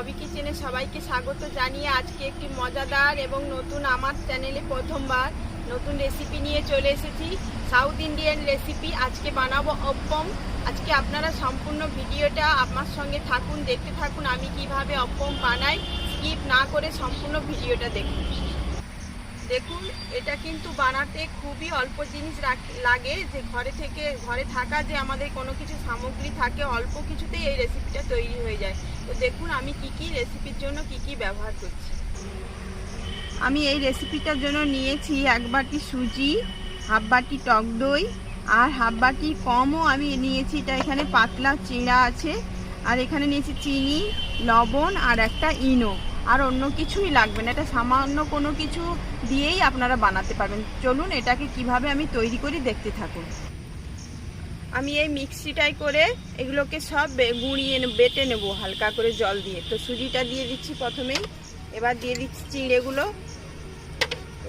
ববি কিচেনে সবাইকে স্বাগত জানিয়ে আজকে একটি মজাদার এবং নতুন আমার চ্যানেলে প্রথমবার নতুন রেসিপি নিয়ে চলে এসেছি। সাউথ ইন্ডিয়ান রেসিপি আজকে বানাবো অপম আজকে আপনারা সম্পূর্ণ ভিডিওটা আমার সঙ্গে থাকুন, দেখতে থাকুন আমি কীভাবে অপ্পম বানাই। স্কিপ না করে সম্পূর্ণ ভিডিওটা দেখুন। দেখুন, এটা কিন্তু বানাতে খুবই অল্প জিনিস লাগে যে ঘরে থেকে, ঘরে থাকা যে আমাদের কোনো কিছু সামগ্রী থাকে, অল্প কিছুতেই এই রেসিপিটা তৈরি হয়ে যায়। তো দেখুন, আমি কি কি রেসিপির জন্য কি কি ব্যবহার করছি। আমি এই রেসিপিটার জন্য নিয়েছি এক বাটি সুজি, হাফ বাটি টক দই, আর হাফ বাটি কমও আমি নিয়েছি। এটা এখানে পাতলা চিড়া আছে, আর এখানে নিয়েছি চিনি, লবণ, আর একটা ইনো। আর অন্য কিছুই লাগবে না। এটা সামান্য কোনো কিছু দিয়েই আপনারা বানাতে পারবেন। চলুন এটাকে কীভাবে আমি তৈরি করি দেখতে থাকুন। আমি এই মিক্সিটাই করে এগুলোকে সব গুঁড়িয়ে বেটে নেব, হালকা করে জল দিয়ে। তো সুজিটা দিয়ে দিচ্ছি প্রথমেই। এবার দিয়ে দিচ্ছি চিড়েগুলো।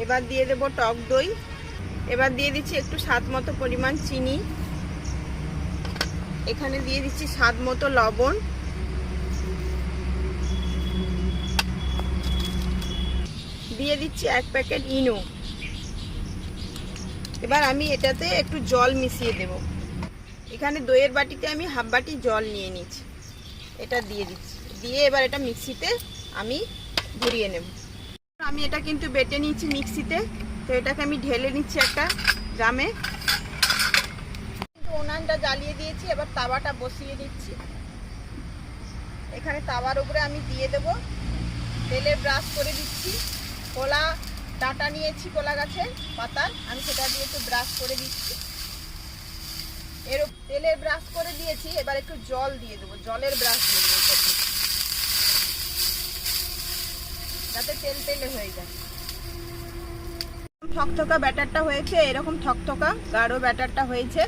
এবার দিয়ে দেবো টক দই। এবার দিয়ে দিচ্ছি একটু স্বাদ মতো পরিমাণ চিনি। এখানে দিয়ে দিচ্ছি স্বাদ মতো লবণ। দিয়ে দিচ্ছি এক প্যাকেট ইনো। এবার আমি এটাতে একটু জল মিশিয়ে দেব। এখানে দইয়ের বাটিতে আমি হাফ বাটি জল নিয়ে নিচ্ছি। এটা দিয়ে দিচ্ছি। দিয়ে এবার এটা মিক্সিতে আমি ঘুরিয়ে নেব। আমি এটা কিন্তু বেটে নিচ্ছি মিক্সিতে। তো এটাকে আমি ঢেলে নিচ্ছি একটা ড্রামে। উনানটা জ্বালিয়ে দিয়েছি, এবার তাওয়াটা বসিয়ে দিচ্ছি। এখানে তাওয়ার উপরে আমি দিয়ে দেব। তেলে ব্রাশ করে দিচ্ছি। কলা, ডাটা নিয়েছি কলা গাছের পাতা আমি সেটা দিয়ে একটু ব্রাশ করে দিচ্ছি। এর উপ- তেলে ব্রাশ করে দিয়েছি, এবার একটু জল দিয়ে দেবো। জলের ব্রাশ দিয়ে দেবো যাতে তেল তেলে হয়ে যায়। থকথকা ব্যাটারটা হয়েছে, এরকম থকথকা গাঢ় ব্যাটারটা হয়েছে।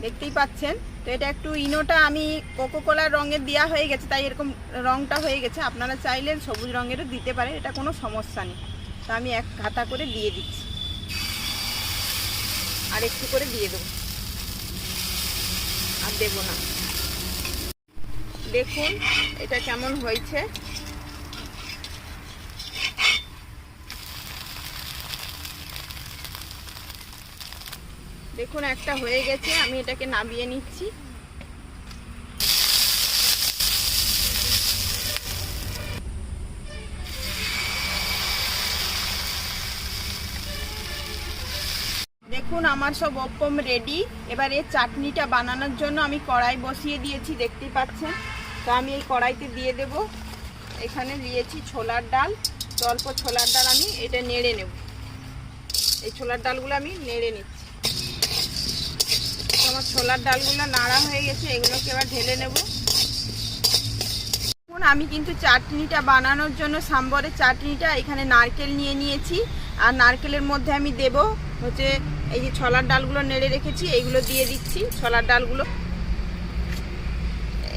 দেখতেই পাচ্ছেন। তো এটা একটু ইনোটা আমি কোকো কোলার রঙের দেওয়া হয়ে গেছে, তাই এরকম রঙটা হয়ে গেছে। আপনারা চাইলে সবুজ রঙেরও দিতে পারে এটা কোনো সমস্যা নেই। তো আমি এক খাতা করে দিয়ে দিচ্ছি। আর একটু করে দিয়ে দেবো। আর দেবো না। দেখুন, এটা কেমন হয়েছে। দেখুন, একটা হয়ে গেছে। আমি এটাকে নামিয়ে নিচ্ছি। দেখুন, আমার সব অপ্পম রেডি। এবার এই চাটনিটা বানানোর জন্য আমি কড়াই বসিয়ে দিয়েছি দেখতেই পাচ্ছেন? তো আমি এই কড়াইতে দিয়ে দেব। এখানে দিয়েছি ছোলার ডাল। অল্প ছোলার ডাল আমি এটা নেড়ে নেব। এই ছোলার ডালগুলো আমি নেড়ে নিচ্ছি। ছোলার ডালগুলো নাড়া হয়ে গেছে, এগুলোকে এবার ঢেলে নেব। আমি কিন্তু চাটনিটা বানানোর জন্য সাম্বরের চাটনিটা এখানে নারকেল নিয়ে নিয়েছি। আর নারকেলের মধ্যে আমি দেব হচ্ছে এই যে ছোলার ডালগুলো নেড়ে রেখেছি এইগুলো দিয়ে দিচ্ছি ছোলার ডালগুলো।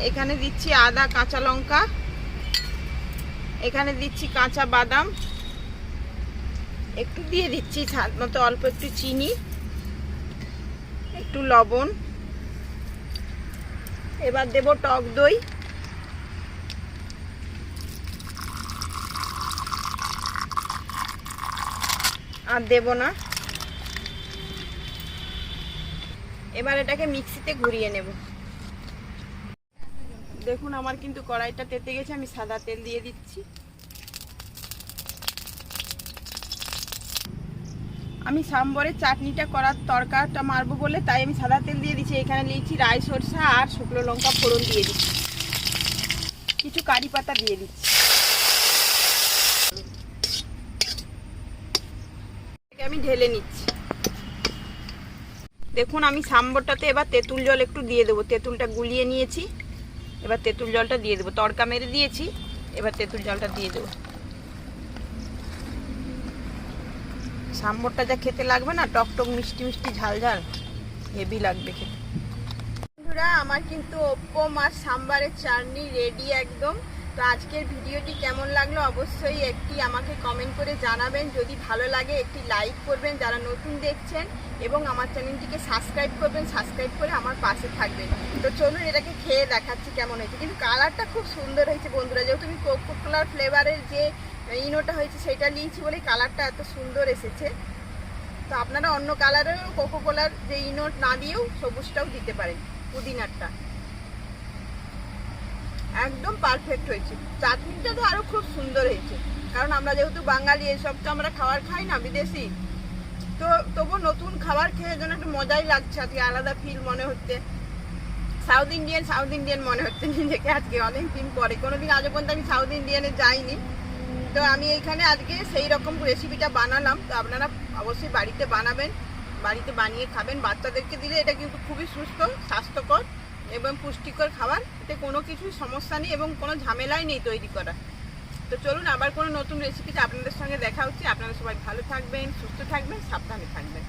এখানে দিচ্ছি আদা, কাঁচা লঙ্কা। এখানে দিচ্ছি কাঁচা বাদাম। একটু দিয়ে দিচ্ছি মতো অল্প একটু চিনি, একটু লবণ। এবার দেব টক দই। আর দেব না। এবার এটাকে মিক্সিতে ঘুরিয়ে নেব। দেখুন, আমার কিন্তু কড়াইটা তেতে গেছে, আমি সাদা তেল দিয়ে দিচ্ছি। আমি সাম্বরের চাটনিটা করার তরকাটা মারবো বলে তাই আমি সাদা তেল দিয়ে দিচ্ছি। এখানে নিয়েছি রাই সরষা আর শুকনো লঙ্কা ফোড়ন দিয়ে দিচ্ছি। কিছু কারি পাতা দিয়ে দিচ্ছি। আমি ঢেলে নিচ্ছি। দেখুন, আমি সাম্বরটাতে এবার তেঁতুল জল একটু দিয়ে দেবো। তেঁতুলটা গুলিয়ে নিয়েছি। এবার তেঁতুল জলটা দিয়ে দেবো। তড়কা মেরে দিয়েছি। এবার তেঁতুল জলটা দিয়ে দেবো। সাম্বরটা যা খেতে লাগবে না, টক টক মিষ্টি মিষ্টি ঝাল ঝাল, হেভি লাগবে খেতে। বন্ধুরা, আমার কিন্তু ওপ্পম আর সাম্বারের চাটনি রেডি একদম। তো আজকের ভিডিওটি কেমন লাগল অবশ্যই একটি আমাকে কমেন্ট করে জানাবেন। যদি ভালো লাগে, একটি লাইক করবেন যারা নতুন দেখছেন এবং আমার চ্যানেলটিকে সাবস্ক্রাইব করবেন সাবস্ক্রাইব করে আমার পাশে থাকবেন। তো চলুন এটাকে খেয়ে দেখাচ্ছি কেমন হয়েছে। কিন্তু কালারটা খুব সুন্দর হয়েছে বন্ধুরা। যেহেতু আমি কোকো কোলার ফ্লেভারের যে ইনোটা হয়েছে সেটা নিয়েছি বলে কালারটা এত সুন্দর এসেছে। তো আপনারা অন্য কালারেরও কোকো কোলার যে ইনোট না দিয়েও সবুজটাও দিতে পারেন, পুদিনারটা। একদম পারফেক্ট হয়েছে। চাটনিটা তো আরও খুব সুন্দর হয়েছে। কারণ আমরা যেহেতু বাঙালি, এসব তো আমরা খাবার খাই না, বিদেশি। তো তবু নতুন খাবার খেয়ে যেন একটু মজাই লাগছে, আজকে আলাদা ফিল মনে হচ্ছে। সাউথ ইন্ডিয়ান সাউথ ইন্ডিয়ান মনে হচ্ছে নিজেকে আজকে অনেক দিন পরে। কোনোদিন আজ পর্যন্ত আমি সাউথ ইন্ডিয়ানে যাইনি। তো আমি এইখানে আজকে সেই রকম রেসিপিটা বানালাম। তো আপনারা অবশ্যই বাড়িতে বানাবেন, বাড়িতে বানিয়ে খাবেন। বাচ্চাদেরকে দিলে এটা কিন্তু খুবই সুস্থ, স্বাস্থ্যকর এবং পুষ্টিকর খাবার। এতে কোনো কিছু সমস্যা নেই এবং কোনো ঝামেলাই নেই তৈরি করা। তো চলুন আবার কোনো নতুন রেসিপিতে আপনাদের সঙ্গে দেখা হচ্ছে। আপনারা সবাই ভালো থাকবেন, সুস্থ থাকবেন, সাবধানে থাকবেন।